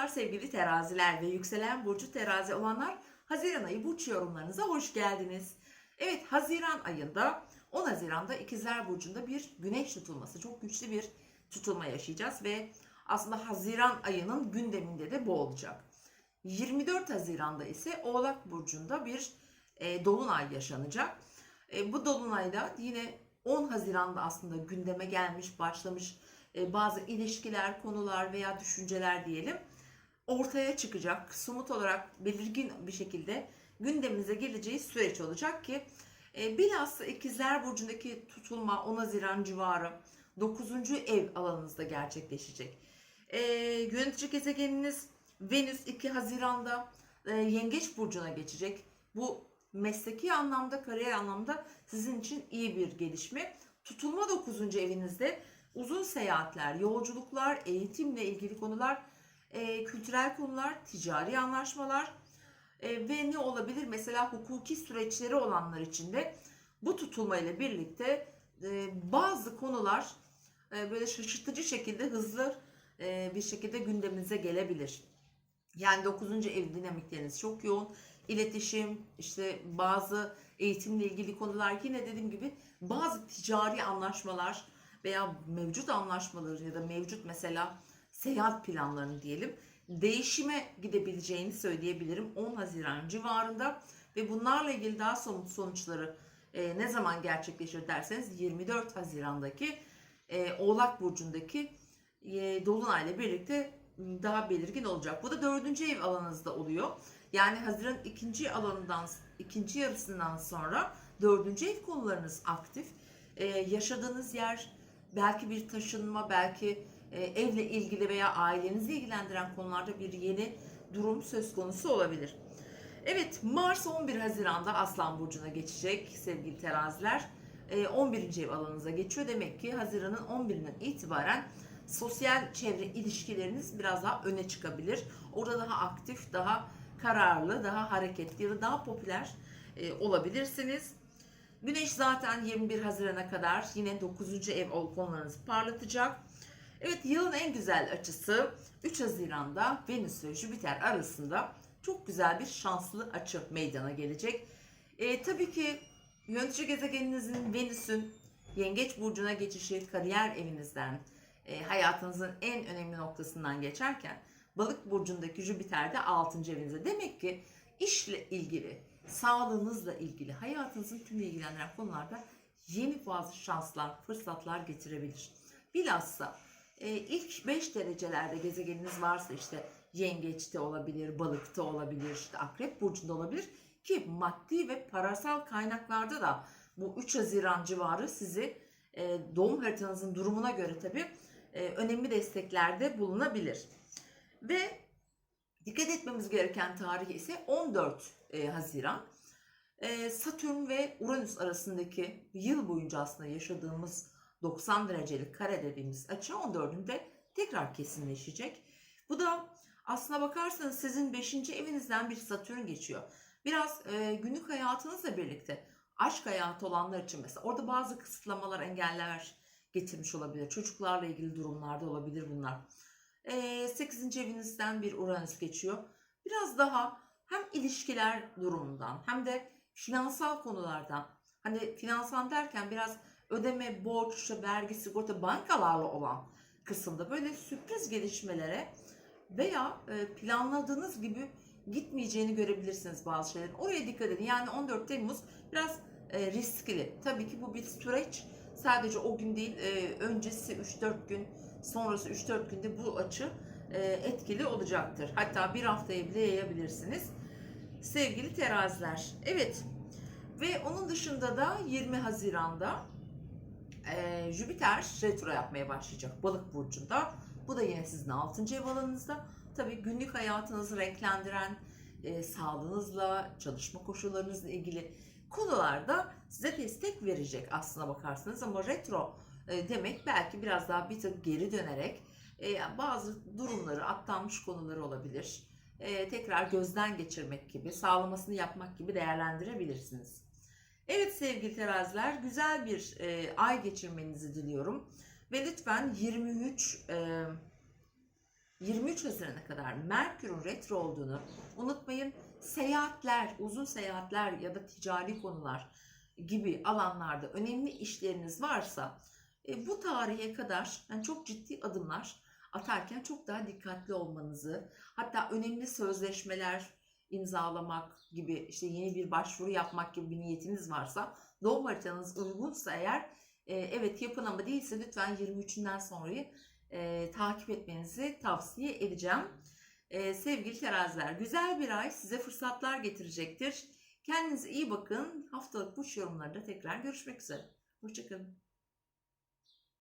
Merhabalar sevgili teraziler ve yükselen burcu terazi olanlar. Haziran ayı burç yorumlarınıza hoş geldiniz. Evet Haziran ayında 10 Haziran'da İkizler Burcu'nda bir güneş tutulması, çok güçlü bir tutulma yaşayacağız ve aslında Haziran ayının gündeminde de bu olacak. 24 Haziran'da ise Oğlak Burcu'nda bir e, dolunay yaşanacak. E, bu dolunayda yine 10 Haziran'da aslında gündeme gelmiş, başlamış e, bazı ilişkiler, konular veya düşünceler diyelim ortaya çıkacak. Somut olarak belirgin bir şekilde gündemimize geleceği süreç olacak ki e, bilhassa ikizler burcundaki tutulma 10 Haziran civarı 9. ev alanınızda gerçekleşecek. E, yönetici gezegeniniz Venüs 2 Haziran'da e, Yengeç burcuna geçecek. Bu mesleki anlamda, kariyer anlamda sizin için iyi bir gelişme. Tutulma 9. evinizde uzun seyahatler, yolculuklar, eğitimle ilgili konular, e, kültürel konular, ticari anlaşmalar e, ve ne olabilir? Mesela hukuki süreçleri olanlar için de bu tutulmayla birlikte e, bazı konular e, böyle şaşırtıcı şekilde hızlı e, bir şekilde gündeminize gelebilir. Yani 9. ev dinamikleriniz çok yoğun. İletişim, işte bazı eğitimle ilgili konular yine dediğim gibi bazı ticari anlaşmalar veya mevcut anlaşmaları ya da mevcut mesela seyahat planlarını diyelim değişime gidebileceğini söyleyebilirim 10 Haziran civarında ve bunlarla ilgili daha somut sonuçları e, ne zaman gerçekleşir derseniz 24 Haziran'daki e, Oğlak Burcu'ndaki e, Dolunay'la birlikte daha belirgin olacak. Bu da dördüncü ev alanınızda oluyor. Yani Haziran ikinci alanından ikinci yarısından sonra dördüncü ev konularınız aktif. Ee, yaşadığınız yer belki bir taşınma, belki e, evle ilgili veya ailenizi ilgilendiren konularda bir yeni durum söz konusu olabilir. Evet Mars 11 Haziran'da Aslan Burcu'na geçecek sevgili teraziler. E, 11. ev alanınıza geçiyor. Demek ki Haziran'ın 11'inden itibaren sosyal çevre ilişkileriniz biraz daha öne çıkabilir. Orada daha aktif, daha kararlı, daha hareketli daha popüler e, olabilirsiniz. Güneş zaten 21 Haziran'a kadar yine 9. ev konularınızı parlatacak. Evet yılın en güzel açısı 3 Haziran'da Venüs ve Jüpiter arasında çok güzel bir şanslı açı meydana gelecek. E, tabii ki yönetici gezegeninizin Venüs'ün Yengeç Burcu'na geçişi kariyer evinizden, e, hayatınızın en önemli noktasından geçerken Balık burcundaki Jüpiter de 6. evinizde. Demek ki işle ilgili, sağlığınızla ilgili, hayatınızın tümüyle ilgilendiren konularda yeni bazı şanslar, fırsatlar getirebilir. Bilhassa e, ilk 5 derecelerde gezegeniniz varsa işte yengeçte olabilir, balıkta olabilir, işte akrep burcunda olabilir ki maddi ve parasal kaynaklarda da bu 3 Haziran civarı sizi e, doğum haritanızın durumuna göre tabii e, önemli desteklerde bulunabilir. Ve dikkat etmemiz gereken tarih ise 14 e, Haziran. E, Satürn ve Uranüs arasındaki yıl boyunca aslında yaşadığımız 90 derecelik kare dediğimiz açı 14'ünde tekrar kesinleşecek. Bu da aslına bakarsanız sizin 5. evinizden bir Satürn geçiyor. Biraz e, günlük hayatınızla birlikte aşk hayatı olanlar için mesela orada bazı kısıtlamalar, engeller getirmiş olabilir. Çocuklarla ilgili durumlarda olabilir bunlar. 8. evinizden bir Uranüs geçiyor. Biraz daha hem ilişkiler durumundan hem de finansal konulardan hani finansal derken biraz ödeme, borç, vergi, sigorta, bankalarla olan kısımda böyle sürpriz gelişmelere veya planladığınız gibi gitmeyeceğini görebilirsiniz bazı şeylerin. Oraya dikkat edin. Yani 14 Temmuz biraz riskli. Tabii ki bu bir süreç. Sadece o gün değil, öncesi 3-4 gün sonrası 3-4 günde bu açı e, etkili olacaktır. Hatta bir haftaya bile yayabilirsiniz. Sevgili teraziler. Evet. Ve onun dışında da 20 Haziran'da e, Jüpiter retro yapmaya başlayacak balık burcunda. Bu da yine sizin 6. ev alanınızda. Tabii günlük hayatınızı renklendiren, e, sağlığınızla, çalışma koşullarınızla ilgili konularda size destek verecek aslına bakarsanız ama retro e, demek belki biraz daha bir tık geri dönerek e, bazı durumları, atlanmış konuları olabilir. E, tekrar gözden geçirmek gibi, sağlamasını yapmak gibi değerlendirebilirsiniz. Evet sevgili teraziler, güzel bir ay geçirmenizi diliyorum. Ve lütfen 23 23 Haziran'a kadar Merkür'ün retro olduğunu unutmayın. Seyahatler, uzun seyahatler ya da ticari konular gibi alanlarda önemli işleriniz varsa e, bu tarihe kadar yani çok ciddi adımlar atarken çok daha dikkatli olmanızı hatta önemli sözleşmeler imzalamak gibi işte yeni bir başvuru yapmak gibi bir niyetiniz varsa doğum haritanız uygunsa eğer e, evet yapın ama değilse lütfen 23'ünden sonrayı e, takip etmenizi tavsiye edeceğim. E, sevgili teraziler güzel bir ay size fırsatlar getirecektir. Kendinize iyi bakın. Haftalık burç yorumlarında tekrar görüşmek üzere. Hoşçakalın.